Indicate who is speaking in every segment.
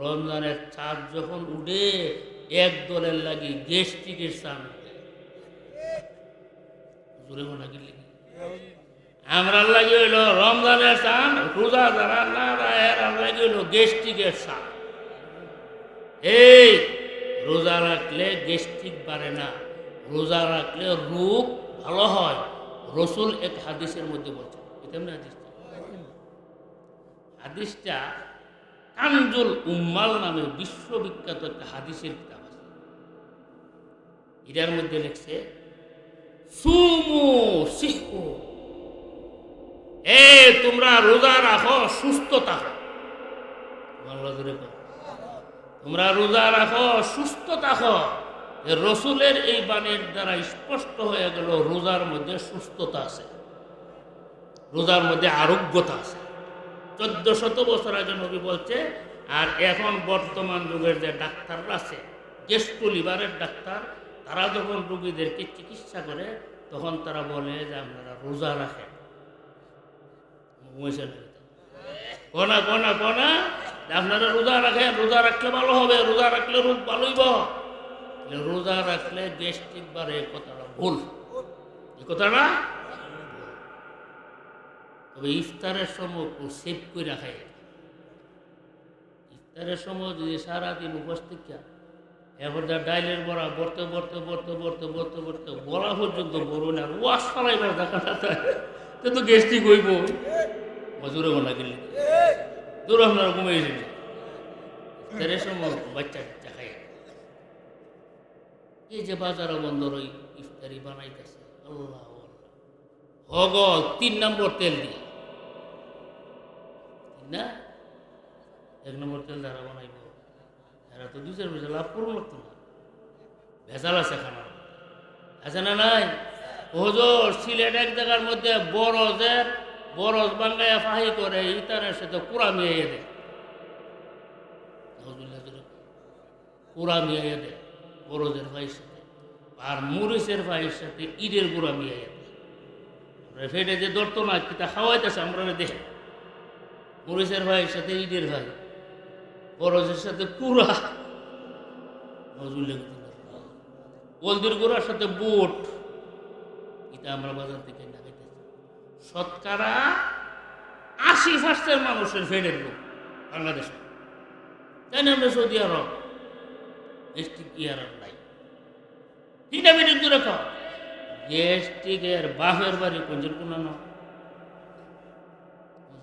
Speaker 1: রমজানের চাঁদ যখন উঠে, এক দলের লাগি গেস্টিকের চান জোরে লাগি আমরা লাগি রমজানের চান রোজা যারা না লাগি হইল গেস্টিকের চান এই রোজা রাখলে গেস্টিক বাড়ে না, রোজা রাখলে রোগ ভালো হয়। রসুল এক হাদিসের মধ্যে বলছে এটা হাদিসটা? হাদিসটা কাঞ্জুল উম্মাল নামে বিশ্ববিখ্যাত একটা হাদিসের কিতাব আছে। এটার মধ্যে লিখছে, সুমু এ, তোমরা রোজা রাখো, সুস্থ থাকো। তোমরা রোজা রাখো, সুস্থ থাকো। রসুলের এই বাণীর দ্বারা স্পষ্ট হয়ে গেল, রোজার মধ্যে সুস্থতা আছে। রোজার মধ্যে আরোগ্যতা আছে। চোদ্দ শত বছর আগে নবী বলছে, আর এখন বর্তমান যুগের যে ডাক্তাররা আছে গেস্ট লিভারের ডাক্তার, তারা যখন রুগীদেরকে চিকিৎসা করে, তখন তারা বলে যে আপনারা রোজা রাখেন? কনা কনা কনা আপনারা রোজা রাখেন, রোজা রাখলে ভালো হবে, রোজা রাখলে ভালোইব তাহলে রোজা রাখলে গ্যাস্ট্রিক বাড়ে কথাটা ভুল। কথাটা তবে ইফতারের সময় সেভ করে রাখাই ইফতারের সময় যদি সারাদিন উপস্থিত থাকা, এরপর যা ডাইলের বড়া বর্তে বর্তে বর্তে বর্তে বর্তে বর্তে বলা পর্যন্ত বড় না ওয়াশ ফালাইবার দেখা তো তো গেস্টিক হইব। মজুরে গোনা গেলে দূর আপনারা ঘুমিয়ে এসেছে ইফতারের সময় বাচ্চা কাচ্চা খাই এই যে বাজারে বন্ধ রই, ইফতারি বানাইতেছে। আল্লাহ হগ তিন নম্বর তেল দিয়ে। না, এক নম্বর তেল দ্বারা বানাইব। এরা তো দুই চার পয়সা লাভ করব লাগতো না। ভেজাল আছে খানার। আছে না নাই? হজর, সিলেট এক জায়গার মধ্যে বরজের বরজ বাঙ্গাইয়া ফাহি করে ইতারের সাথে কুড়া মিয়াইয়ে দেয়। কুড়া মিয়াইয়ে দেয় বরজের ভাইয়ের সাথে। আর মরিচের ভাইয়ের সাথে ইটের গুঁড়া মিয়াইয়ে দেয়। ফেটে যে ধরতো না, কিতা খাওয়াইতেছে, আমরা দেখে। মরিচের ভাইয়ের সাথে ইটের ভাই বরজের সাথে কুড়া। নজরুল্লাহ হলদির গুঁড়ার সাথে বুট। এটা আমরা বাজার থেকে না খাইতেছি শতকরা আশি পার্সেন্ট মানুষের ফেডের লোক বাংলাদেশে। তাই না আমরা সৌদি আরব এসটি কি আর নাই। ঠিক না বেটিক দূরে খাও গেস্টিকের বাপের বাড়ি কোনো না?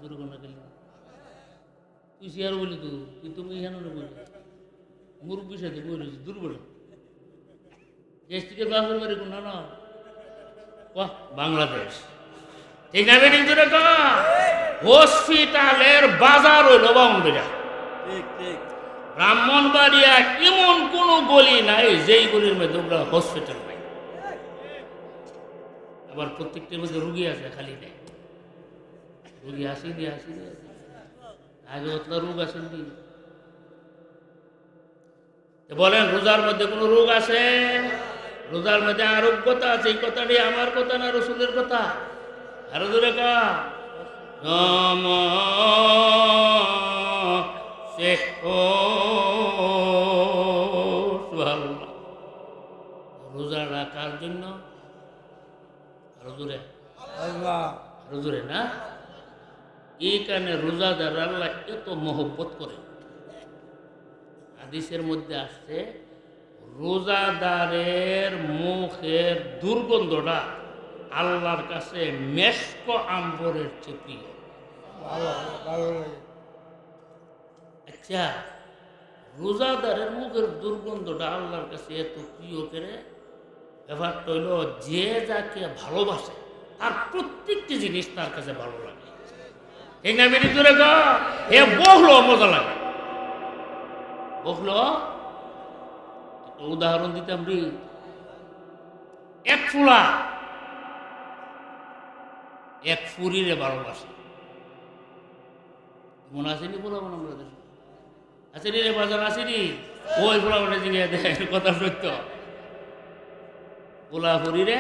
Speaker 1: কোনো গেলি তুই সিয়ার বলি তো তুই তুমি ইহানো বলি? মুরব্বীর সাথে বলিস দুর্বল। গেস্টিকের বাপের বাড়ি কোনো না বাহ বাংলাদেশ। ঠিক না হসপিটালের বাজার হইল বাউন্ডারিয়া
Speaker 2: ঠিক ঠিক।
Speaker 1: ব্রাহ্মণবাড়িয়া এমন কোন গলি নাই যেই গলির মধ্যে ওগুলো হসপিটাল নাই। আবার প্রত্যেকটির মধ্যে রুগী আছে খালি নেই। রুগী আসেনি আসেনি আগে অতলা রোগ আসেনি তো বলেন রোজার মধ্যে কোনো রোগ আছে রোজার মধ্যে আরোগ্যতা আছে এই কথাটি আমার কথা না রসুলের কথা? আরও দূরে কা। নম রোজা রাখার জন্য? আরও দূরে আরও দূরে না? এই কারণে রোজাদার আল্লাহ এত মহব্বত করে। হাদিসের মধ্যে আসছে, রোজাদারের মুখের দুর্গন্ধটা আল্লাহর কাছে মেশক আম্বরের
Speaker 2: ভালো
Speaker 1: আচ্ছা রোজাদারের মুখের দুর্গন্ধটা আল্লাহর কাছে এত প্রিয় করে, ব্যাপারটা হইল যে যাকে ভালোবাসে, তার প্রত্যেকটি জিনিস তার কাছে ভালো লাগে। ঠিক না বেরিয়ে দূরে গো হে বহলো মজা লাগে। বহলো উদাহরণ দিতাম রে। এক ফুলা। এক ফুরিরে ভালোবাসে। মনে আসেনি বলব না আমরা আসেনি রে বাজার? আসেনি ওই ফুলা মানে জিনিস কথা সত্য। ফুলা ফুরি রে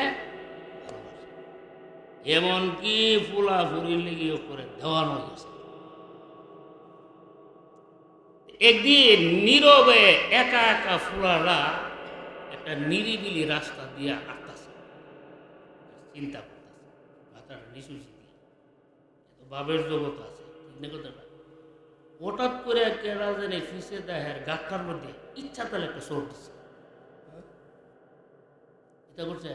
Speaker 1: এমনকি ফুলা ফুরির লেগে করে দেওয়ানো হয়েছে একদিন নীরবে একা একা ফুলারা একটা নিরিবিলি রাস্তা দিয়ে আটতাছে চিন্তা করতেছে মাথাটা নিচু বাবের জগৎ আছে হঠাৎ করে কেরা জানে ফিসে দেহের গাছটার মধ্যে ইচ্ছা তাহলে একটা চোর দিচ্ছে এটা করছে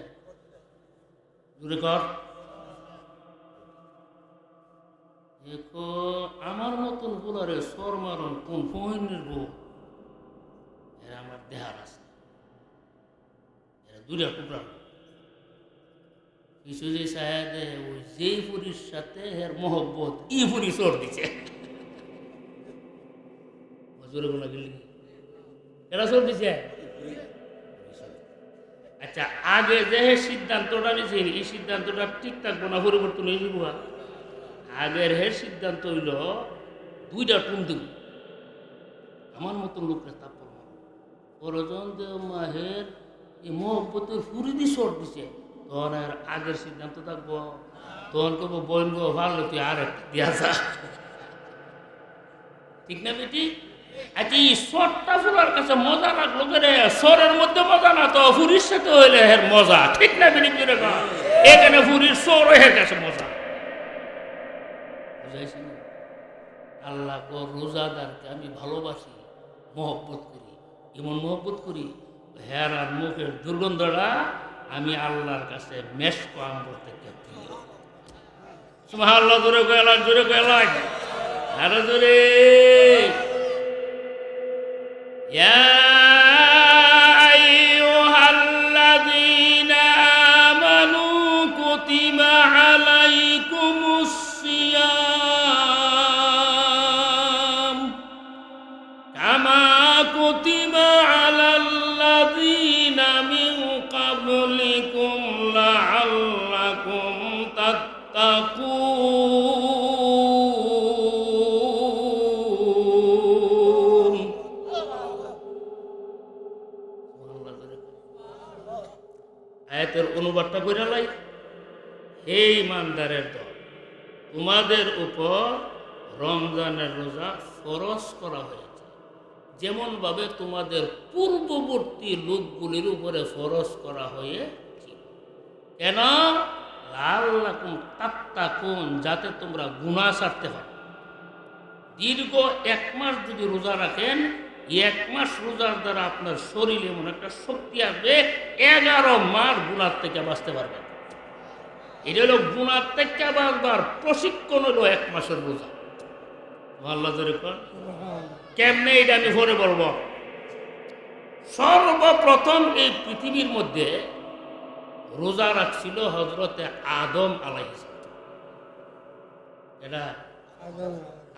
Speaker 1: দূরে কর। দেখো, আমার মতন বলারে সর মারণ কোন ফহিনের বউ? এরা আমার দেহার আছে। এরা দূরে টুকরা। কিছু যে সাহেবে ওই যেই পুরীর সাথে এর মহব্বত ই পুরী সর দিছে। জোরে কোনো গেলি এরা সর দিছে? আচ্ছা আগে যে সিদ্ধান্তটা নিয়েছে এই সিদ্ধান্তটা ঠিক থাকব না, পরিবর্তন হয়ে যাব আগের হের সিদ্ধান্ত হইল দুইটা টুম দিব। আমার মতো লোকরা তাপর পরজন দেব মাহের এই মহব্বতের ফুরি দি শর্ট দিছে, তখন আর আগের সিদ্ধান্ত থাকব। তখন কব বইন গো, ভালো, তুই আর দিয়া যা। ঠিক না বেটি? আচ্ছা এই শর্টটা ফুলার কাছে মজা লাগল করে সরের মধ্যে মজা না তো, ফুরির সাথে হইলে হের মজা। ঠিক না বেটি এখানে ফুরির সর হের কাছে মজা। বুঝাইছি না আল্লাহ গো রোজাদারকে আমি ভালোবাসি, মহব্বত করি। এমন মহব্বত করি হের আর মুখের দুর্গন্ধটা আমি আল্লাহর কাছে মেশ কম করতে প্রিয় সুমাহ আল্লাহ জোরে গেলাম জোরে গেলাম আরও জোরে। يا قبلكم لعلكم تتقون আয়াতের অনুবাদটা করে লাই হে ইমানদারের দল তোমাদের উপর রমজানের রোজা ফরজ করা হয়েছে যেমনভাবে তোমাদের পূর্ববর্তী লোকগুলির উপরে ফরজ করা হয়েছিল কেন? লাল লাকুম তাত্তাকুন, যাতে তোমরা গুণা সারতে পারো। দীর্ঘ এক মাস যদি রোজা রাখেন, এক মাস রোজার দ্বারা আপনার শরীরে এমন একটা শক্তি আসবে, এগারো মাস গুণার থেকে বাঁচতে পারবেন। এটা হলো গুণার থেকে বাঁচবার প্রশিক্ষণ হলো এক মাসের রোজা। আল্লাহ কেমনে এটা আমি পরে বলব? সর্বপ্রথম এই পৃথিবীর মধ্যে রোজা রাখছিল হজরতে আদম আলাই এটা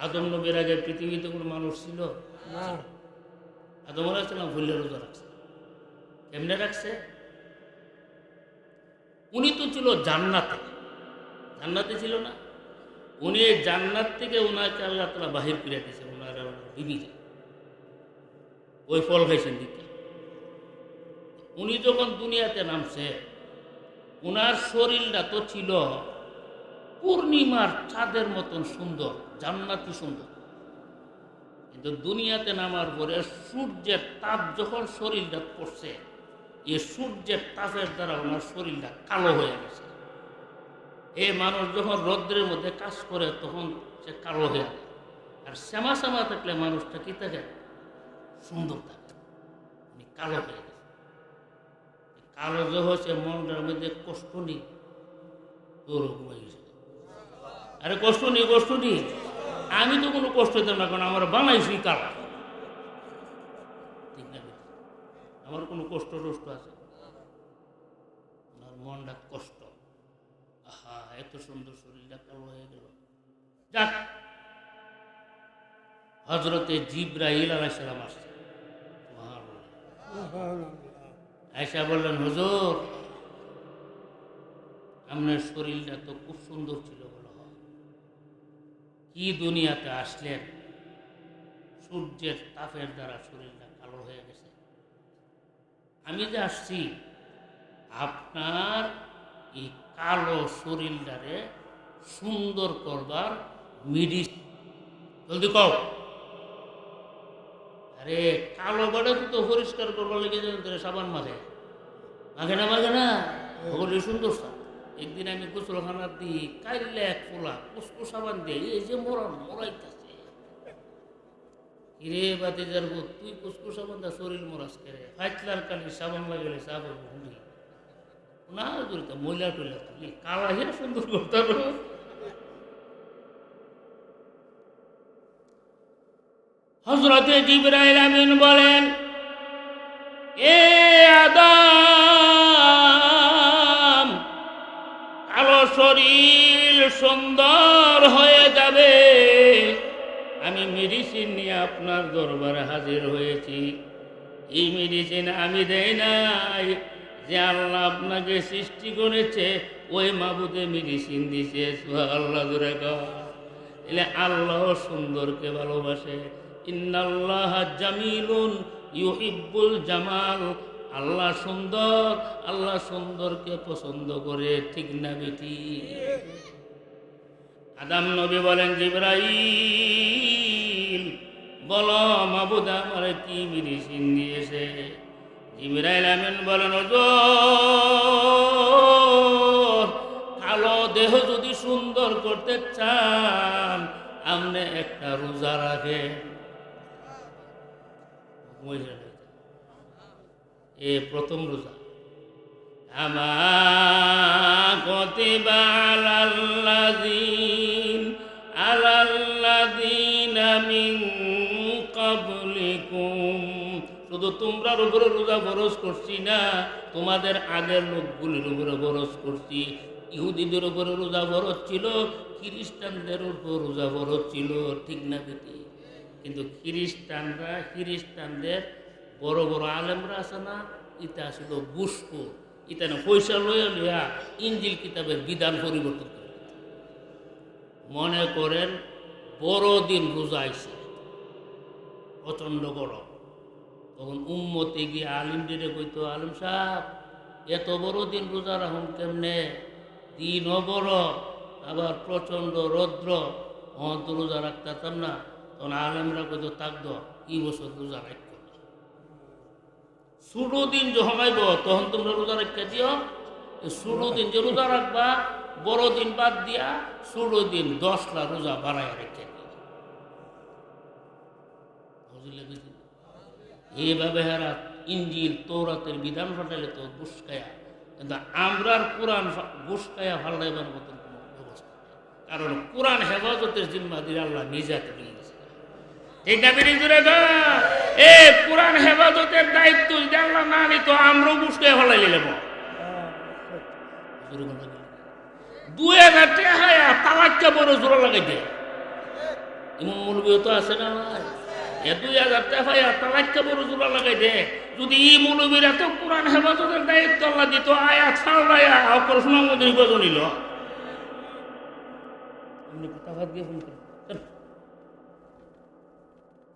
Speaker 2: আদম
Speaker 1: নবীর আগে পৃথিবীতে কোনো মানুষ ছিল? আদম আলাহিসাল্লাম ভুললে রোজা রাখছে। কেমনে রাখছে? উনি তো ছিল জান্নাতে। জান্নাতে ছিল না। উনি এই জান্নাত থেকে ওনাকে আল্লাহ তালা বাহির করে দিয়েছে। বিবিকে ওই ফল খাইছেন দিকে উনি যখন দুনিয়াতে নামছে ওনার শরীরটা তো ছিল পূর্ণিমার চাঁদের মতন সুন্দর, জান্নাতি সুন্দর। কিন্তু দুনিয়াতে নামার পরে সূর্যের তাপ যখন শরীরটা পড়ছে, এ সূর্যের তাপের দ্বারা ওনার শরীরটা কালো হয়ে গেছে। এ মানুষ যখন রৌদ্রের মধ্যে কাজ করে, তখন সে কালো হয়ে যায়। আর শ্যামা শ্যামা থাকলে মানুষটা কি থাকে? সুন্দর থাকে। উনি কালো হয়ে গেছে কালো যে হয়েছে, মনটার মধ্যে কষ্ট নেই। ওরকম হয়ে গেছে। আরে কষ্ট নেই কষ্ট নেই। আমি তো কোনো কষ্ট দিতাম না, কারণ আমার বানাইছি কালা। ঠিক আমার কোনো কষ্ট টষ্ট আছে? আমার মনটা কষ্ট। আহা, এত সুন্দর শরীরটা কালো হয়ে গেল। যাক হজরতে জিব্রাহিল আলাইসালাম আসছে। আয়সা বললেন, হুজুর, আপনার শরীরটা তো খুব সুন্দর ছিল বলো। কি দুনিয়াতে আসলেন? সূর্যের তাপের দ্বারা শরীরটা কালো হয়ে গেছে। আমি যে আসছি, আপনার এই কালো শরীরটারে সুন্দর করবার মিডি জলদি কও। আরে কালো বাড়ে তো পরিষ্কার করবার লেগে যেন সাবান মাখে মাখে না মাখে না? ওগুলি সুন্দর একদিন আমি গোসলখানা দিই কাইলে এক পোলা কুসকু সাবান দিয়ে এই যে মরণ মরাইতেছে। কিরে বাতি যার তুই কুসকু সাবান দা শরীর মরাস করে ফাইতলার কালি সাবান লাগালে সাবান হুঁড়ি না ময়লা টইলা কালা হিয়া সুন্দর করতে হজরতে জিবরাইল আমিন বলেন, এ আদাম, কালো শরীর সুন্দর হয়ে যাবে। আমি মেডিসিন নিয়ে আপনার দরবারে হাজির হয়েছি। এই মেডিসিন আমি দেই নাই, যে আল্লাহ আপনাকে সৃষ্টি করেছে, ওই মাবুদে মেডিসিন দিছে আল্লাহ দূরে এলে আল্লাহ সুন্দরকে ভালোবাসে। ইন্নাল্লাহ জামিলুন ইউহিব্বুল জামাল। আল্লাহ সুন্দর, আল্লাহ সুন্দরকে পছন্দ করে, ঠিক না বেটি? আদাম নবী বলেন, জিব্রাইল, বলো মাবুদ আমার কি মেডিসিন দিয়েছে? জিব্রাইল আমিন বলেন কালো দেহ যদি সুন্দর করতে চান আপনি একটা রোজা রাখেন। মহিলা এ প্রথম রোজা। আমা আলাল্লাযিন মিন ক্বাবলিকুম। শুধু তোমরার উপরে রোজা বরস করছি না, তোমাদের আগের লোকগুলির উপরে বরস করছি। ইহুদিদের উপরে রোজা বরস ছিল, খ্রিস্টানদের উপর রোজা বরস ছিল, ঠিক না বেটি কিন্তু খ্রিস্টানরা, খ্রিস্টানদের বড় বড় আলেমরা আছে না ছিল বুস্কু ইটা না পয়সা লইয়া লইয়া ইঞ্জিল কিতাবের বিধান পরিবর্তন করে মনে করেন বড় দিন রোজা আইছে, প্রচণ্ড গরম। তখন উম্মতে গিয়ে আলিম দিনে কইতো, আলিম সাহেব, এত বড় দিন রোজা রাখুন কেমনে? দিনও বড়, আবার প্রচণ্ড রৌদ্র। অন্ত রোজা রাখতাম না। তখন আলেমরা কইতো তাকদ কি বছর রোজা রাখত ষোলো দিন আইব তখন তোমরা রোজা রাখতে দিও। ষোলো দিন যে রোজা রাখবা, বড় দিন বাদ দিয়া ষোলো দিন দশটা রোজা বাড়ায় রেখে এইভাবে হেরা ইঞ্জিল তৌরাতের বিধান ফাটাইলে তো বুসকায়া কিন্তু আমরার কোরআন বুসকায়া ফাল্লাইবার মতন কোনো ব্যবস্থা নেই। কারণ কোরআন হেফাজতের জিম্মা দিয়ে আল্লাহ নিজে হাতে নিয়ে ঠিক না এ কোরআন হেফাজতের দায়িত্ব যদি না নিত, আমরাও বুসকায়া ফেলাই নিলাম দুই হাজার টাকা তালাক্কা বড় জোড়া লাগাই দেয় ইমাম মৌলবীও তো আছে না এ দুই হাজার টাকা তালাক্কা বড় জোড়া লাগাই দে। যদি ই মৌলবীর এত কোরআন হেফাজতের দায়িত্ব আল্লাহ দিত, আয়া ছাড়াইয়া অকল শোনা নির্বাচন নিল। আপনি টাকা দিয়ে ফোন করেন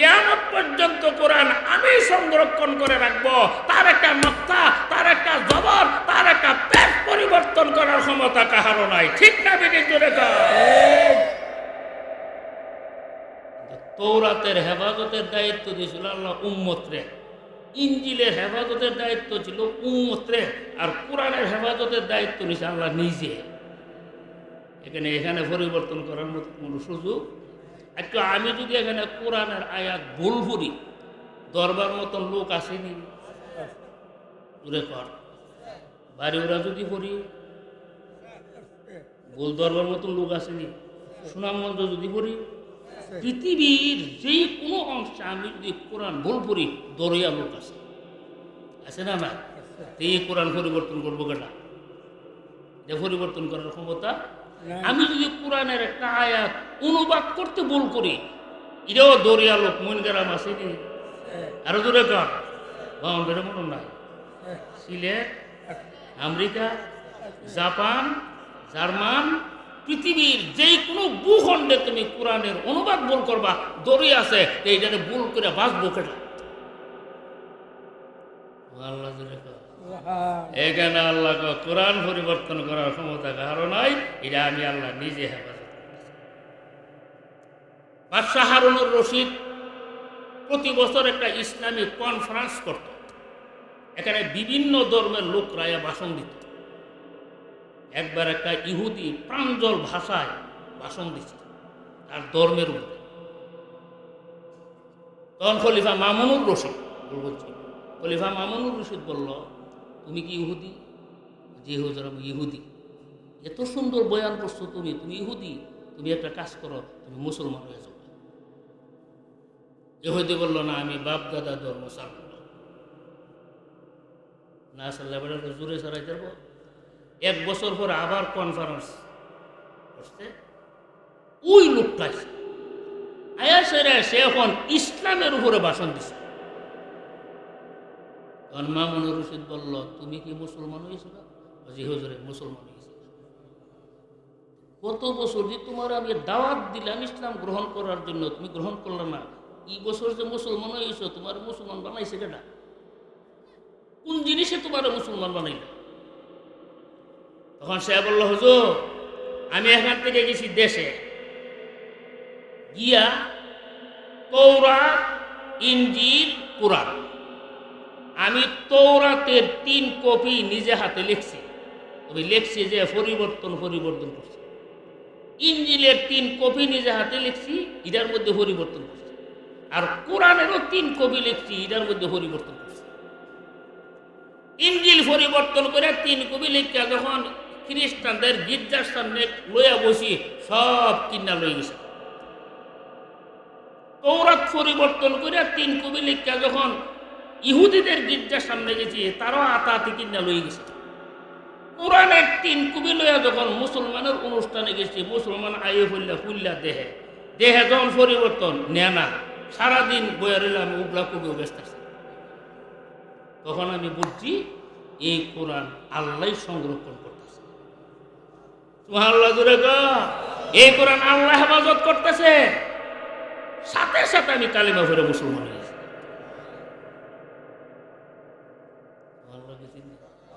Speaker 1: কিয়ামত পর্যন্ত কোরআন আমি সংরক্ষণ করে রাখব। তার একটা নক্তা তার একটা জবর, তার একটা পেট পরিবর্তন করার ক্ষমতা কাহারও নাই। ঠিক না বেটে জোরে তৌরাতের হেফাজতের দায়িত্ব দিয়েছিল আল্লাহ উম্মতরে। ইঞ্জিলের হেফাজতের দায়িত্ব ছিল উম্মতরে আর কোরআনের হেফাজতের দায়িত্ব নিয়েছে আল্লাহ নিজে। এখানে এখানে পরিবর্তন করার মতো কোনো সুযোগ একটু আমি যদি এখানে কোরআনের আয়াত ভুল করি দরবার মতন লোক আসেনি। দূরে বাড়ি ওরা যদি করি, ভুল দরবার মতন লোক আসেনি। সুনামগঞ্জ যদি করি, পৃথিবীর যে কোনো অংশে আমি যদি কোরআন ভুল করি দরিয়া লোক আছে আছে না না এই কোরআন পরিবর্তন করব কেটা? যে পরিবর্তন করার ক্ষমতা আমি যদি কোরআনের একটা আয়াত অনুবাদ করতে ভুল করি এটাও দরিয়া লোক মন গেরাম আসেনি আরও দূরে কর বাউন্ডারে মনে নাই। সিলেট আমেরিকা জাপান জার্মান পৃথিবীর যেই কোনো ভূখণ্ডে তুমি কোরআনের অনুবাদ ভুল করবা দড়ি আছে তো এইটারে ভুল করে বাঁচবো কেটে? আল্লাহ। এখানে আল্লাহ কোরআন পরিবর্তন করার ক্ষমতা কারও নাই, এটা আমি আল্লাহ নিজে হেফাজত। বাদশাহ হারুনুর রশিদ প্রতি বছর একটা ইসলামিক কনফারেন্স করত। এখানে বিভিন্ন ধর্মের লোকরা এ ভাষণ দিত। একবার একটা ইহুদি প্রাঞ্জল ভাষায় ভাষণ দিচ্ছে তার ধর্মের উপরে। তখন খলিফা মামুনুর রশিদ বলছি। খলিফা মামুনুর রশিদ বলল তুমি কি ইহুদি? যে হুজুর, আমি ইহুদি। এত সুন্দর বয়ান করছ তুমি তুমি ইহুদি? তুমি একটা কাজ করো, তুমি মুসলমান হয়ে যাও। ইহুদি বলল, না, আমি বাপ দাদা ধর্ম ছাড়ব না। সাল্লাহ জোরে সারাই যাব এক বছর পর আবার কনফারেন্স করছে। ওই লোকটা এসে। আয়া সেরা সে এখন ইসলামের উপরে ভাষণ দিছে। তখন মামুনুর রশিদ বলল, তুমি কি মুসলমান হয়েছিল জি হুজুরে, মুসলমান হয়েছিল গত বছর যে তোমার আমি দাওয়াত দিলাম ইসলাম গ্রহণ করার জন্য, তুমি গ্রহণ করলে না। এই বছর যে মুসলমান হয়েছ তোমার মুসলমান বানাইছে কেটা কোন জিনিসে তোমার মুসলমান বানাইল? তখন সে বলল, হুজুর, আমি এখান থেকে গেছি দেশে। গিয়া তৌরাত ইঞ্জিল কোরআন। আমি তৌরাতের তিন কপি নিজে হাতে লিখছি। আমি লিখছি যে পরিবর্তন পরিবর্তন করছি। ইঞ্জিলের তিন কপি নিজে হাতে লিখছি এটার মধ্যে পরিবর্তন করছি। আর কোরআনেরও তিন কপি লিখছি এটার মধ্যে পরিবর্তন করছি। ইঞ্জিল পরিবর্তন করে তিন কপি লিখা যখন খ্রিস্টানদের গির্জার সামনে লইয়া বসি, সব কিনা লই গেছে। তৌরাত পরিবর্তন করে তিন কবি লিখা যখন ইহুদিদের গির্জার সামনে গেছি, তারাও আতাতি কিনা লই গেছে। কোরআনের তিন কবি লইয়া যখন মুসলমানের অনুষ্ঠানে গেছি, মুসলমান আয়ে ফুল্লা ফুল্লা দেহে। দেহে যখন পরিবর্তন নেনা সারাদিন বইয়া রইলে আমি উবলা কবিও ব্যস্ত তখন আমি বুঝছি, এই কোরআন আল্লাহ সংরক্ষণ করতেছে। জোরে এই কোরআন আল্লাহ হেফাজত করতেছে। সাথে সাথে আমি কালিমা ভরে মুসলমান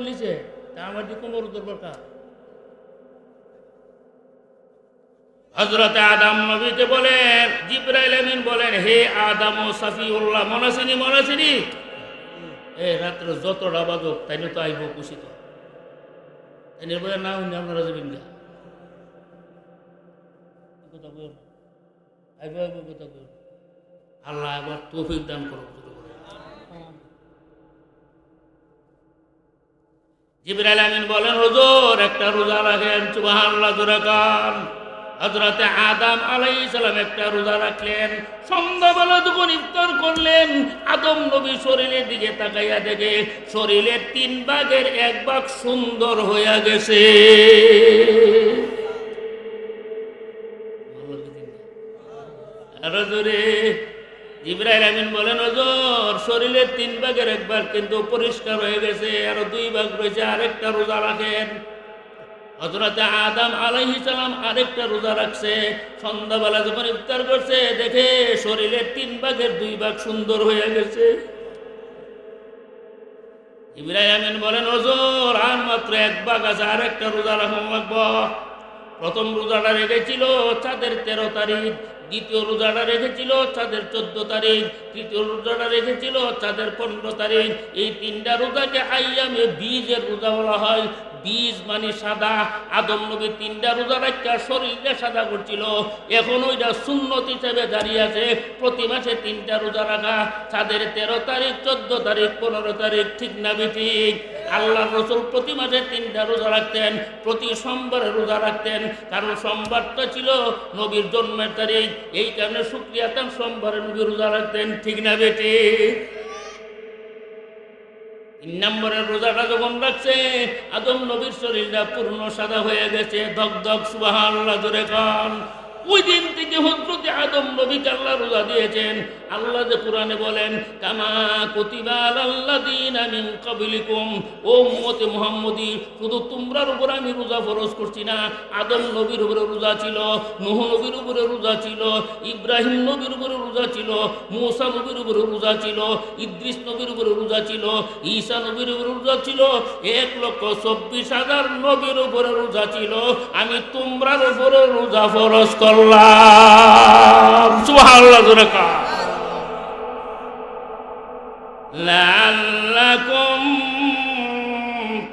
Speaker 1: তুলিছে তা আমার দিকে কোমর দরবার কা হজরত আদম নবীকে বলেন, জিব্রাইল আমিন বলেন, হে আদম ও সাফিউল্লাহ মনাসিনি মনাসিনি এ রাত্রে যতটা বাজক, তাই তো আইব খুশি তাই বলে না, উনি আপনারা যাবেন না। আইব আইব কথা আল্লাহ আবার তৌফিক দান করো জিবরাইল আমিন বলেন, হুজুর, একটা রোজা রাখেন, সুবহানাল্লাহ, জোরে কান। হজরতে আদম আলাইহিস সালাম একটা রোজা রাখলেন, সন্ধ্যাবেলা যখন ইফতার করলেন, আদম নবী শরীরের দিকে তাকাইয়া দেখে, শরীরের তিন ভাগের এক ভাগ সুন্দর হইয়া গেছে। আরও জোরে। জিব্রাইল আমিন বলেন ওজোর শরীরের তিন ভাগের একবার কিন্তু পরিষ্কার হয়ে গেছে, আরও দুই ভাগ রয়েছে, আরেকটা রোজা রাখেন। হজরতে আদম আলাইহি সালাম আরেকটা রোজা রাখছে। সন্ধ্যাবেলা যখন ইফতার করছে, দেখে শরীরের তিন ভাগের দুই ভাগ সুন্দর হয়ে গেছে। ইব্রাহিম আমিন বলেন ওজোর আর মাত্র এক ভাগ আছে, আরেকটা রোজা রাখুন লাগবো প্রথম রোজাটা রেখেছিল চাঁদের তেরো তারিখ দ্বিতীয় রোজাটা রেখেছিল চাঁদের চোদ্দ তারিখ। তৃতীয় রোজাটা রেখেছিল চাঁদের পনেরো তারিখ। এই তিনটা রোজাকে আইয়ামে বীজের রোজা বলা হয়। বীজ মানে সাদা। আদম নবী তিনটা রোজা রাখা শরীরটা সাদা করছিল। এখন ওইটা সুন্নত হিসেবে দাঁড়িয়ে আছে। প্রতি মাসে তিনটা রোজা রাখা। চাঁদের তেরো তারিখ, চোদ্দ তারিখ, পনেরো তারিখ, ঠিক না, ঠিক? আল্লাহ রসুল প্রতি মাসে তিনটা রোজা রাখতেন, প্রতি সোমবারে রোজা রাখতেন। কারণ সোমবারটা ছিল নবীর জন্মের তারিখ। এই কারণে শুক্রিয়াতেন সোমবারে নবী রোজা রাখতেন। ঠিক না বেটে? তিন নম্বরের রোজাটা যখন রাখছে, আদম নবীর শরীরটা পূর্ণ সাদা হয়ে গেছে। দগ দগ সুবাহ আল্লাহ ধরে খান ওই দিন থেকে হজরতে আদম রোজা দিয়েছেন। আল্লাহ যে কোরআনে বলেন, কামা কতিবাল আল্লাহ দিন আমি ও মোহাম্মদী, শুধু তোমরার উপর আমি রোজা ফরজ করছি না। আদম নবীর উপরে রোজা ছিল, নুহ নবীর উপরে রোজা ছিল, ইব্রাহিম নবীর উপরে রোজা ছিল, মুসা নবীর উপরে রোজা ছিল, ইদ্রিস নবীর উপরে রোজা ছিল নবীর উপরে রোজা ছিল, এক লক্ষ চব্বিশ হাজার নবীর উপরে রোজা ছিল। আমি তোমরার উপরে রোজা ফরজ করলাম। সুবহানাল্লাহ জোরে কা। লাল্লাকুম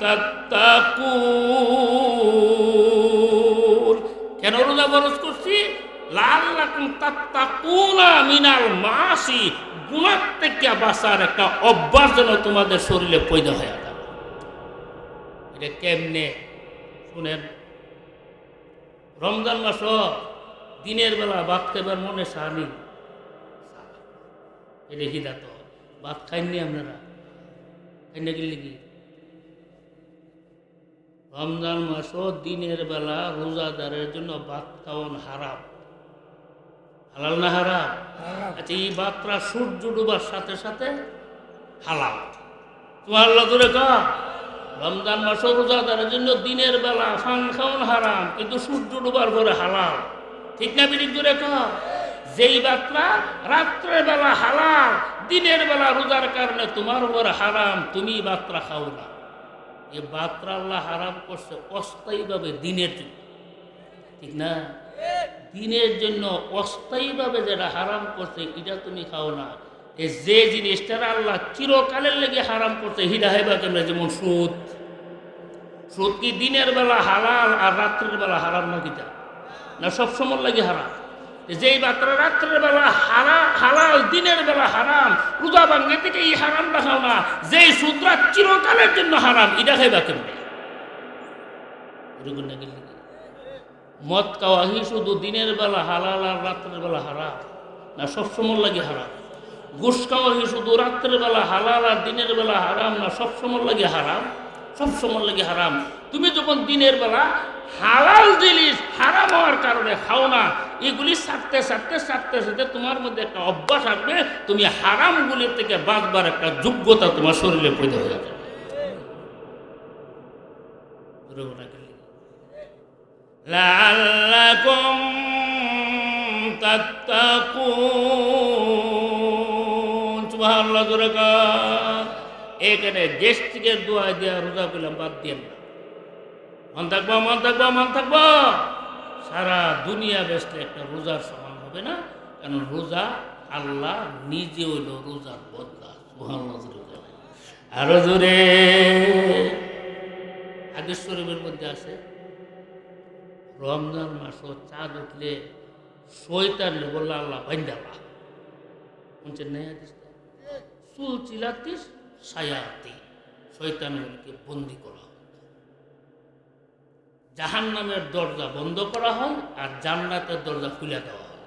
Speaker 1: তাত্তাকুন। কেন রোজা ফরজ করছি? লাল্লাকুম তাত্তাকুনা মিনাল মাসি। গুণার থেকে বাঁচার একটা অভ্যাস যেন তোমাদের শরীরে পয়দা হয়ে যায়। এটা কেমনে? শুনেন, রমজান মাস দিনের বেলা ভাত খাইবার মনে সানি এটা হিদা তো ভাত খাইনি আপনারা? খাইনি গেলে কি রমজান মাস দিনের বেলা রোজাদারের জন্য ভাত খাওয়ান হারাম। হালাল না হারাম? আচ্ছা এই ভাতটা সূর্য ডুবার সাথে সাথে হালাল। তোমার আল্লাহ ধরে কা রমজান মাস রোজাদারের জন্য দিনের বেলা ফান খাওয়ান হারাম কিন্তু সূর্য ডুবার পরে হালাল। ঠিক না বিদিক ধরে কা যেই বাত্রা রাত্রের বেলা হালাল, দিনের বেলা রোজার কারণে তোমার উপর হারাম, তুমি বাত্রা খাও না। এ বাত্রা আল্লাহ হারাম করছে অস্থায়ীভাবে দিনের জন্য। ঠিক না? দিনের জন্য অস্থায়ীভাবে যেটা হারাম করছে, এটা তুমি খাও না। এ যে জিনিসটা আল্লাহ চিরকালের লেগে হারাম করছে হিডা হেবা কেমন? যেমন সুদ। সুদ কি দিনের বেলা হালাল আর রাত্রের বেলা হারাম না কিটা না সবসময় লাগে হারাম। যেই বাত্রা রাত্রের বেলা হারা, হালাল দিনের বেলা হারাম, রোজা ভাঙ্গে থেকে এই হারামটা খাও না যেই সুদরা চিরকালের জন্য হারাম, এটা খাইবা কেমনে? এরকম না খাওয়াহি শুধু দিনের বেলা হালাল আর রাত্রের বেলা হারাম, না, সব সবসময় লাগে হারাম। ঘুষ খাওয়াহি শুধু রাত্রের বেলা হালাল আর দিনের বেলা হারাম, না, সব সবসময় লাগে হারাম। সব সময় হারাম। তুমি যখন দিনের বেলা হালাল জিনিস হারাম হওয়ার কারণে খাও না, এগুলি সারতে সারতে সারতে সারতে তোমার মধ্যে একটা অভ্যাস আসবে, তুমি হারামগুলির থেকে বাঁচবার একটা যোগ্যতা তোমার শরীরে পড়ে হয়ে যাবে। লাল্লাহ এখানে দেশ থেকে দোয়া দেওয়া রোজা করলাম, বাদ দিয়ে না মন থাকব মন থাকব মন থাকব সারা দুনিয়া বেসলে একটা রোজার সমান হবে না, কারণ রোজা আল্লাহ নিজে হইল রোজার বদলা কর। আরও জোরে হাদিস শরীফের মধ্যে আছে, রমজান মাস চাঁদ উঠলে শৈতান বলল, আল্লাহ বাইন্দালা শুনছেন না হাদিসটা? চুল চিলাতিস সায়াতি শৈতানকে বন্দি করা হয় জাহান নামের দরজা বন্ধ করা হয় আর জান্নাতের দরজা খুলে দেওয়া হয়।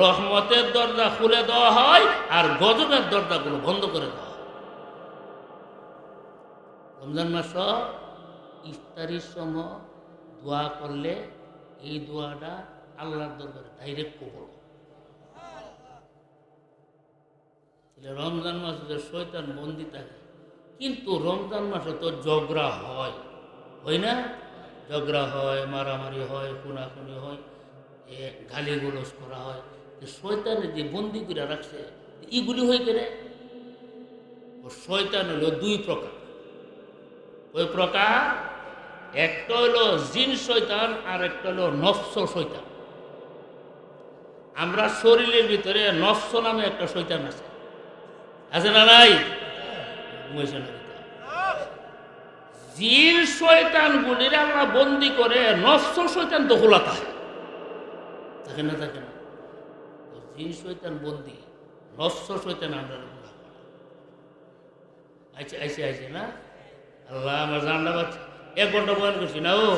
Speaker 1: রহমতের দরজা খুলে দেওয়া হয় আর গজবের দরজাগুলো বন্ধ করে দেওয়া হয়। রমজান মাস, ইফতারির সময় দোয়া করলে এই দোয়াটা আল্লাহর দরবারে ডাইরেক্ট কবল তাহলে রমজান মাসে যে শয়তান বন্দি থাকে, কিন্তু রমজান মাসে তো ঝগড়া হয়। হয় না? ঝগড়া হয়, মারামারি হয়, খুনাখুনি হয় গালি গোলস করা হয়। তো শয়তানে যে বন্দি করে রাখছে এগুলি হয়ে গেলে ও শয়তান হলো দুই প্রকার। ওই প্রকার? একটা হলো জিন শৈতান আর একটা হলো নফস শৈতান আমরা শরীরের ভিতরে নফস নামে একটা শৈতান আছে। আছে না নাই। জিন শয়তান গুলির আমরা বন্দি করে নফস শৈতান দখলা থাকে থাকে না থাকে না। জিন শৈতান বন্দি নফস শৈতান আমরা। আচ্ছা আইসে আইসে না? আল্লাহ আমার জানলা এক ঘণ্টা বয়ান করছি না ও?